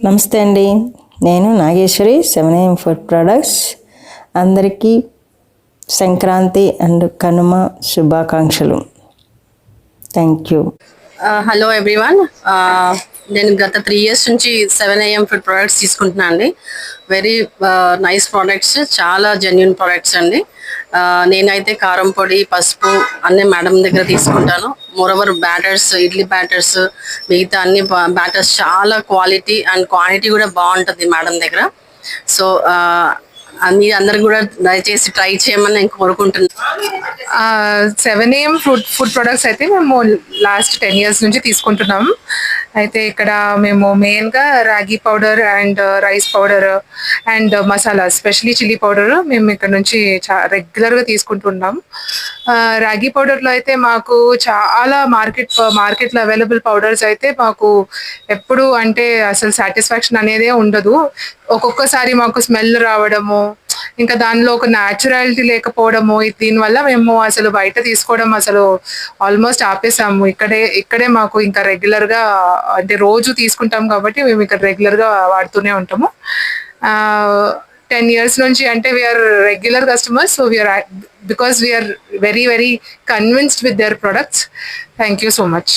నమస్తే అండి. నేను Nageshwari seven AM food products. అందరికీ సంక్రాంతి అండ్ కనుమ శుభాకాంక్షలు. Thank you. Hello everyone. నేను గత త్రీ ఇయర్స్ నుంచి సెవెన్ ఏఎం ఫుడ్ ప్రొడక్ట్స్ తీసుకుంటున్నాను అండి. వెరీ నైస్ ప్రోడక్ట్స్ చాలా జెన్యున్ ప్రోడక్ట్స్ అండి. నేనైతే కారం పొడి పసుపు అన్నీ మేడం దగ్గర తీసుకుంటాను. మోరవర్ బ్యాటర్స్ ఇడ్లీ బ్యాటర్స్ మిగతా అన్ని బ్యాటర్స్ చాలా క్వాలిటీ అండ్ క్వాంటిటీ కూడా బాగుంటుంది మేడం దగ్గర. సో అన్ని అందరు కూడా దయచేసి ట్రై చేయమని నేను కోరుకుంటున్నాను seven AM food food products అయితే మేము లాస్ట్ టెన్ ఇయర్స్ నుంచి తీసుకుంటున్నాం. అయితే ఇక్కడ మేము మెయిన్గా రాగి powder and rice powder and masala specially chilli powder మేము ఇక్కడ నుంచి చా రెగ్యులర్గా తీసుకుంటున్నాం. రాగి పౌడర్లో అయితే మాకు చాలా మార్కెట్ మార్కెట్లో అవైలబుల్ పౌడర్స్ అయితే మాకు ఎప్పుడు అంటే అసలు సాటిస్ఫాక్షన్ అనేదే ఉండదు. ఒక్కొక్కసారి మాకు స్మెల్ రావడము ఇంకా దానిలో ఒక న్యాచురాలిటీ లేకపోవడము దీనివల్ల మేము అసలు బయట తీసుకోవడం అసలు ఆల్మోస్ట్ ఆపేసాము. ఇక్కడే ఇక్కడే మాకు ఇంకా రెగ్యులర్గా అంటే రోజు తీసుకుంటాం కాబట్టి మేము ఇక్కడ రెగ్యులర్గా వాడుతూనే ఉంటాము. టెన్ ఇయర్స్ నుంచి అంటే we are regular customers so we are because we are very very convinced with their products thank you so much